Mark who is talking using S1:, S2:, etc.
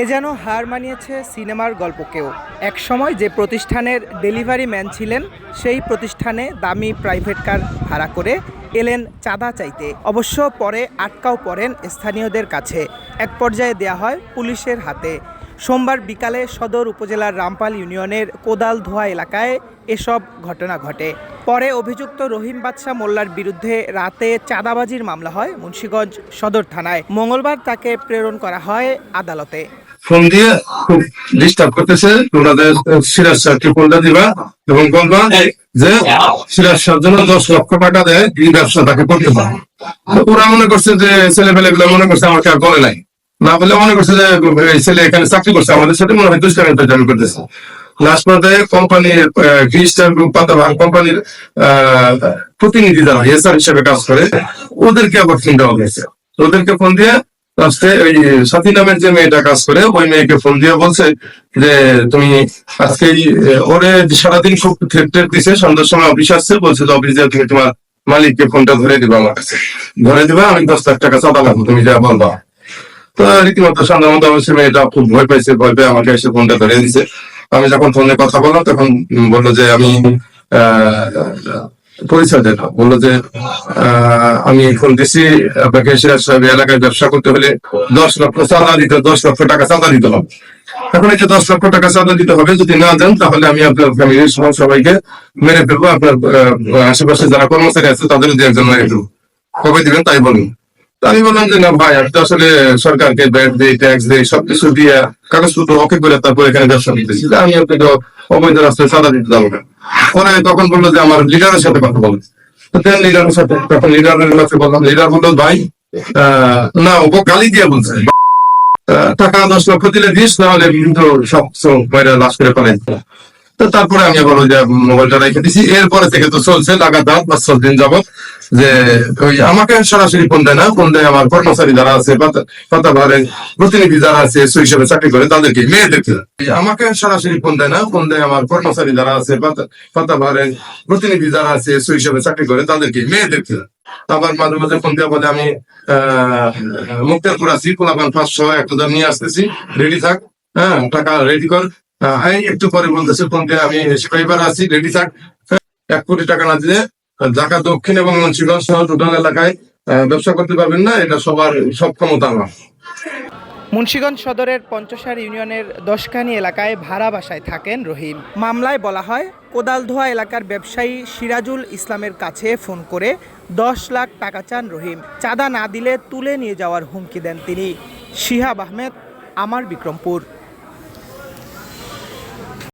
S1: এ যেন হার মানিয়েছে সিনেমার গল্পকেও। একসময় যে প্রতিষ্ঠানের ডেলিভারি ম্যান ছিলেন, সেই প্রতিষ্ঠানে দামি প্রাইভেট কার ভাড়া করে এলেন চাঁদা চাইতে। অবশ্য পরে আটকাও পড়েন স্থানীয়দের কাছে। এক পর্যায়ে দেয়া হয় পুলিশের হাতে। সোমবার বিকালে সদর উপজেলার রামপাল ইউনিয়নের কোদাল ধোয়া এলাকায় এসব ঘটনা ঘটে। পরে অভিযুক্ত রহিম বাদশাহ মোল্লার বিরুদ্ধে রাতে চাঁদাবাজির মামলা হয় মুন্সীগঞ্জ সদর থানায়। মঙ্গলবার তাকে প্রেরণ করা হয় আদালতে।
S2: ফোন দিয়ে খুব ডিস্টার্ব করতেছে। ওনাদের সিরাজ স্যারকে ফোনটা দিবা এবং বলবা যে সিরাজ স্যার জন্য দশ লক্ষ টাকা দেয় এই ব্যবসা তাকে করতে পারে। ওরা মনে করছে যে ছেলে পেলে গুলো মনে করছে আমাকে আর বলে নাই। না বলে মনে করছে যে এই ছেলে এখানে চাকরি করছে আমাদের সাথে মনে হয় দুষ্টামি পেটামি করতেছে। লাস্ট পর্যায়ে কোম্পানির খ্রিস্টান পাতা কোম্পানির প্রতিনিধি যারা এসআর হিসেবে কাজ করে ওদেরকে আবার ফোন দেওয়া হয়েছে। ওদেরকে ফোন দিয়ে সন্ধ্যার মালিককে ফোনটা ধরে দিবা আমার কাছে। ধরে দিবা আমি দশ লাখ টাকা চাঁদা লাগবো তুমি যা বলবা। তো রীতিমতো সন্ধ্যা মতো অবশ্যই মেয়েটা খুব ভয় পাইছে ভয় পেয়ে আমাকে এসে ফোনটা ধরে দিছে। আমি যখন ফোনে কথা বললাম তখন বলল যে আমি আহ, পরিচয় দিল বলল যে আমি ফোন দিছি আপনাকে এলাকায় ব্যবসা করতে হলে দশ লক্ষ চাঁদা দিতে দশ লক্ষ টাকা চাঁদা দিতে হবে। এখন এই যে দশ লক্ষ টাকা চাঁদা দিতে হবে, যদি না দেন, তাহলে আমি আপনার ফ্যামিলির সহ সবাইকে মেরে ফেলব। আপনার আশেপাশে যারা কর্মচারী আছে তাদের দিয়ে একজন মেরে ফেলব। কবে দিবেন তাই বলুন। আমি বললাম যে না ভাই, আমি তো আসলে সরকারকে ব্যাট দিই ট্যাক্স দিই, সবকিছু দিয়ে কাগজপত্র ওকে করে তারপর এখানে ব্যবসা করতেছি। আমি আপনাকে অবৈধ রাস্তায় চাঁদা দিতে যাব না। পরে তখন বলল যে আমার লিডারের সাথে কথা বলেন। দেন লিডারের সাথে তখন লিডারের কাছে বললাম লিডার বলল, ভাই না, ও গালি দিয়ে বলছে। টাকা দশ লক্ষ দিলে দিস নাহলে কিন্তু সব বাইরে লাশ করে ফেলাই তো তারপরে আমি ওই যে মোবাইলটা রেখে দিছি। এরপরে থেকে তো চলছে লাগাতার পাঁচ, ছয় দিন যাবত যে ওই আমাকে সরাসরি ফোন দেয় না, ফোন দেয় আমার কর্মচারী যারা আছে, পাতা- পাতাবারে প্রতিনিধি যারা আছে হিসেবে চাকরি করে, তাদেরকে, মেয়েদেরকে। এই আমাকে সরাসরি ফোন দেয় না, ফোন দেয় আমার কর্মচারী যারা আছে, পাতা- পাতাবারে প্রতিনিধি যারা আছে হিসেবে চাকরি করে, তাদেরকে, মেয়েদেরকে। আবার মাঝে মাঝে ফোন দিয়ে বলে আমি, আহ, মুক্তারপুর আছি, পোলাপান পাঁচশো, এক হাজার নিয়ে আসতেছি। রেডি থাক হ্যাঁ টাকা রেডি কর। এই একটু পরে বলতেছে ফোন দিয়ে আমি সিপাহীবার আছি রেডি থাক। হ্যাঁ, এক কোটি টাকা না দিলে ঢাকা দক্ষিণ এবং মুন্সিগঞ্জ সহ টোটাল এলাকায় ব্যবসা করতে পারবেন না এটা সবার সব ক্ষমতা আমার।
S1: মুন্সীগঞ্জ সদরের পঞ্চসার ইউনিয়নের দশকানি এলাকায় ভাড়া বাসায় থাকেন রহিম। মামলায় বলা হয় কোদালধোয়া এলাকার ব্যবসায়ী সিরাজুল ইসলামের কাছে ফোন করে দশ লাখ টাকা চান রহিম। চাঁদা না দিলে তুলে নিয়ে যাওয়ার হুমকি দেন তিনি। শিহাব আহমেদ আমার বিক্রমপুর।